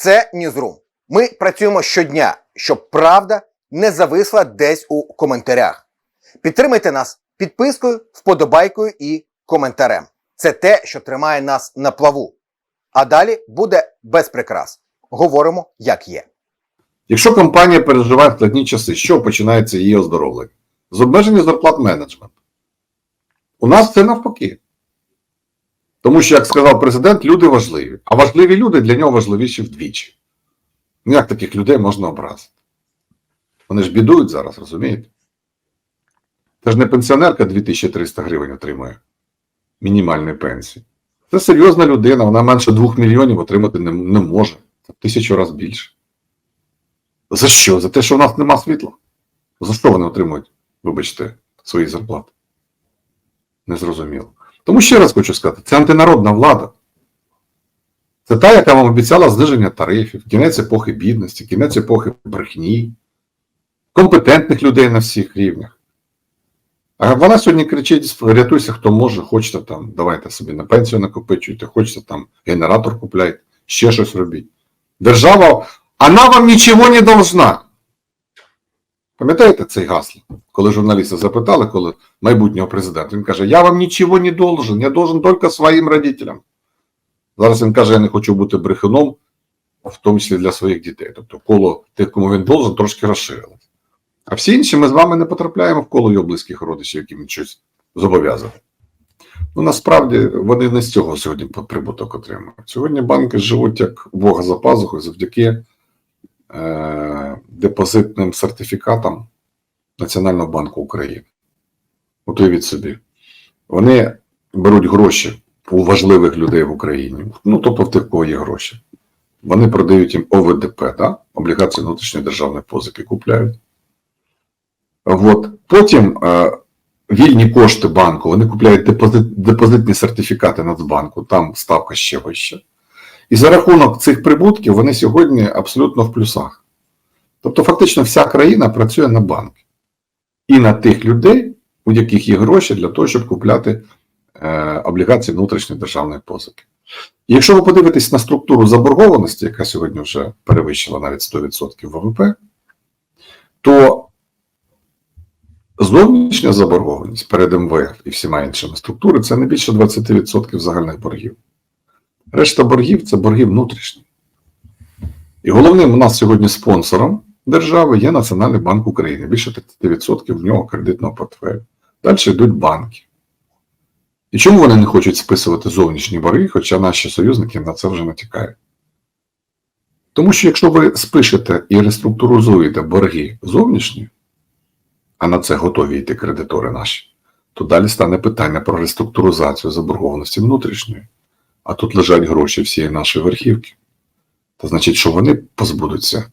Це Ньюзрум. Ми працюємо щодня, щоб правда не зависла десь у коментарях. Підтримайте нас підпискою, вподобайкою і коментарем. Це те, що тримає нас на плаву. А далі буде без прикрас. Говоримо, як є. Якщо компанія переживає складні часи, чого починається її оздоровлення? З обмеження зарплат менеджменту. У нас це навпаки. Тому що, як сказав президент, люди важливі. А важливі люди для нього важливіші вдвічі. Ну як таких людей можна образити? Вони ж бідують зараз, розумієте? Це ж не пенсіонерка 2300 гривень отримує мінімальної пенсії. Це серйозна людина, вона менше 2 мільйонів отримати не, не може. Це тисячу разів більше. За що? За те, що в нас нема світла? За що вони отримують, вибачте, свої зарплати? Незрозуміло. Тому ще раз хочу сказати, це антинародна влада. Це та, яка вам обіцяла зниження тарифів, кінець епохи бідності, кінець епохи брехні, компетентних людей на всіх рівнях. А вона сьогодні кричить: рятуйся, хто може, хочете там, давайте собі на пенсію накопичуйте, хочете там генератор купляйте, ще щось робіть. Держава, вона вам нічого не должна. Пам'ятаєте цей гасло? Коли журналісти запитали, коли майбутнього президента, він каже: Я вам нічого не должен, я должен тільки своїм родителям. Зараз він каже, я не хочу бути брехуном, в тому числі для своїх дітей. Тобто коло тих, кому він должен, трошки розширилось. А всі інші ми з вами не потрапляємо в коло його близьких родичів, яким він щось зобов'язаний. Ну, насправді вони не з цього сьогодні прибуток отримують. Сьогодні банки живуть як Бога за пазухою завдяки депозитним сертифікатам Національного банку України. От уявіть собі, вони беруть гроші у важливих людей в Україні, ну тобто в тих, кого є гроші. Вони продають їм ОВДП, да? облігації внутрішньої державної позики купляють. От. Потім е, вільні кошти банку, вони купляють депозит, депозитні сертифікати Нацбанку, там ставка ще вища. І за рахунок цих прибутків вони сьогодні абсолютно в плюсах. Тобто, фактично, вся країна працює на банки. І на тих людей, у яких є гроші для того, щоб купляти е, облігації внутрішньої державної позики. І якщо ви подивитесь на структуру заборгованості, яка сьогодні вже перевищила навіть 100% ВВП, то зовнішня заборгованість перед МВФ і всіма іншими структурами це не більше 20% загальних боргів. Решта боргів це борги внутрішні. І головним у нас сьогодні спонсором держави є Національний банк України. Більше 30% в нього кредитного портфелю. Далі йдуть банки. І чому вони не хочуть списувати зовнішні борги, хоча наші союзники на це вже натякають? Тому що якщо ви спишете і реструктуризуєте борги зовнішні, а на це готові йти кредитори наші, то далі стане питання про реструктуризацію заборгованості внутрішньої. А тут лежать гроші всієї нашої верхівки. Це значить, що вони позбудуться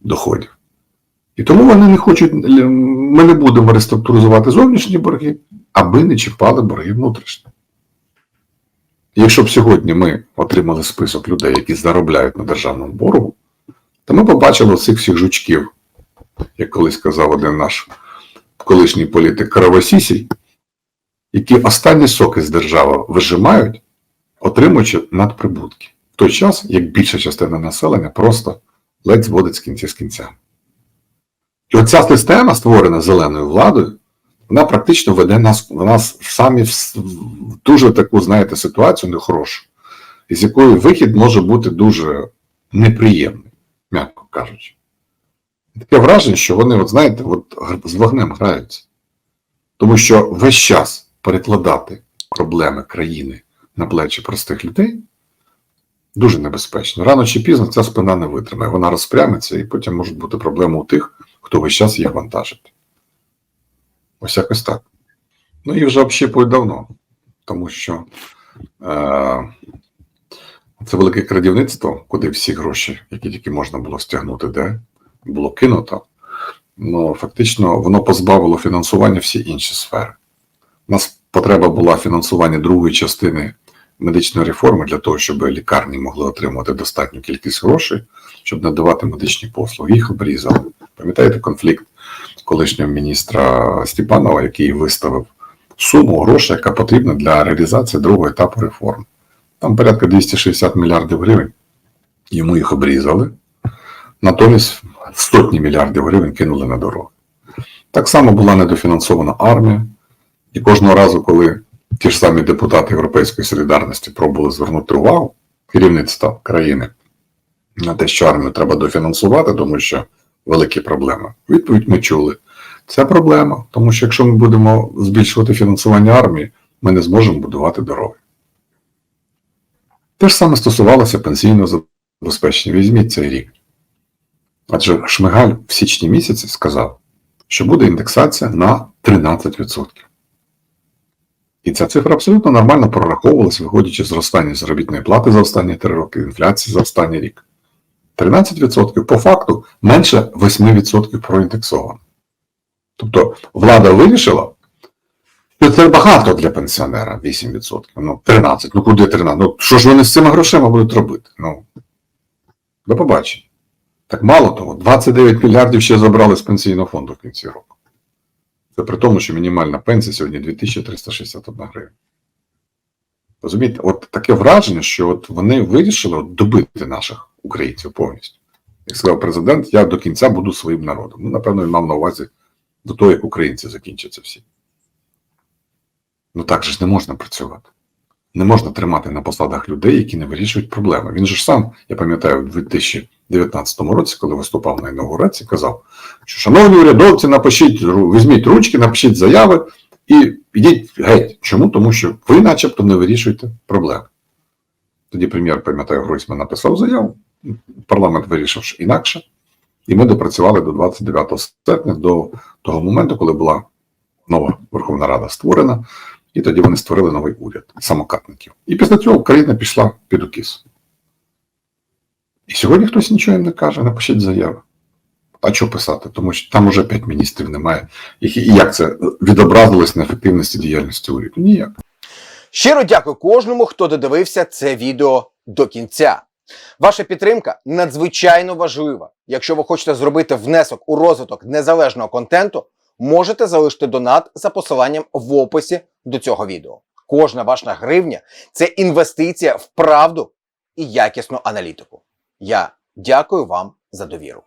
доходів. І тому вони не хочуть, ми не будемо реструктуризувати зовнішні борги, аби не чіпали борги внутрішні. Якщо б сьогодні ми отримали список людей, які заробляють на державному боргу, то ми побачили цих всіх жучків, як колись казав один наш колишній політик Кровосісій, які останні соки з держави вижимають, отримуючи надприбутки. В той час, як більша частина населення просто ледь зводить з кінця з кінця. І оця система, створена зеленою владою, вона практично веде нас в нас самі в, в дуже таку, знаєте, ситуацію нехорошу, із якої вихід може бути дуже неприємний, м'яко кажучи. Таке враження, що вони, от знаєте, от з вогнем граються. Тому що весь час перекладати проблеми країни на плечі простих людей дуже небезпечно. Рано чи пізно ця спина не витримає, вона розпрямиться, і потім можуть бути проблеми у тих, хто весь час їх вантажить. Ось якось так. Ну і вже общіпують давно, тому що е, це велике крадівництво, куди всі гроші, які тільки можна було стягнути, де було кинуто. Ну, фактично, воно позбавило фінансування всі інші сфери. У нас потреба була фінансування другої частини медичної реформи для того, щоб лікарні могли отримувати достатню кількість грошей, щоб надавати медичні послуги. Їх обрізали. Пам'ятаєте конфлікт колишнього міністра Степанова, який виставив суму грошей, яка потрібна для реалізації другого етапу реформ. Там порядка 260 мільярдів гривень. Йому їх обрізали. Натомість сотні мільярдів гривень кинули на дороги. Так само була недофінансована армія, і кожного разу, коли ті ж самі депутати Європейської солідарності пробували звернути увагу керівництва країни на те, що армію треба дофінансувати, тому що великі проблеми. Відповідь ми чули. Це проблема, тому що якщо ми будемо збільшувати фінансування армії, ми не зможемо будувати дороги. Те ж саме стосувалося пенсійного забезпечення. Візьміть цей рік. Адже Шмигаль в січні місяці сказав, що буде індексація на 13%. І ця цифра абсолютно нормально прораховувалася, виходячи з зростання заробітної плати за останні 3 роки, інфляції за останній рік. 13% по факту менше 8% проіндексовано. Тобто влада вирішила, що це багато для пенсіонера 8%. Ну, 13%. Ну куди 13%? Ну що ж вони з цими грошима будуть робити? Ну, до побачення. Так мало того, 29 мільярдів ще забрали з пенсійного фонду в кінці року. Це при тому, що мінімальна пенсія сьогодні 2361 гривня. Розумієте, от таке враження, що от вони вирішили от добити наших українців повністю. Як сказав президент, я до кінця буду своїм народом. Ну, напевно, він мав на увазі до того, як українці закінчаться всі. Ну так же ж не можна працювати. Не можна тримати на посадах людей, які не вирішують проблеми. Він же ж сам, я пам'ятаю, в 2019 році, коли виступав на інаугурації, казав, що шановні урядовці, напишіть, візьміть ручки, напишіть заяви і йдіть геть. Чому? Тому що ви, начебто, не вирішуєте проблеми. Тоді прем'єр, пам'ятаю, Гройсман написав заяву, парламент вирішив інакше, і ми допрацювали до 29 серпня, до того моменту, коли була нова Верховна Рада створена, і тоді вони створили новий уряд самокатників. І після цього Україна пішла під укіс. І сьогодні хтось нічого їм не каже, напишіть заяви. А що писати? Тому що там уже п'ять міністрів немає. І як це відобразилось на ефективності діяльності уряду? Ніяк. Щиро дякую кожному, хто додивився це відео до кінця. Ваша підтримка надзвичайно важлива. Якщо ви хочете зробити внесок у розвиток незалежного контенту, можете залишити донат за посиланням в описі до цього відео. Кожна ваша гривня це інвестиція в правду і якісну аналітику. Я дякую вам за довіру.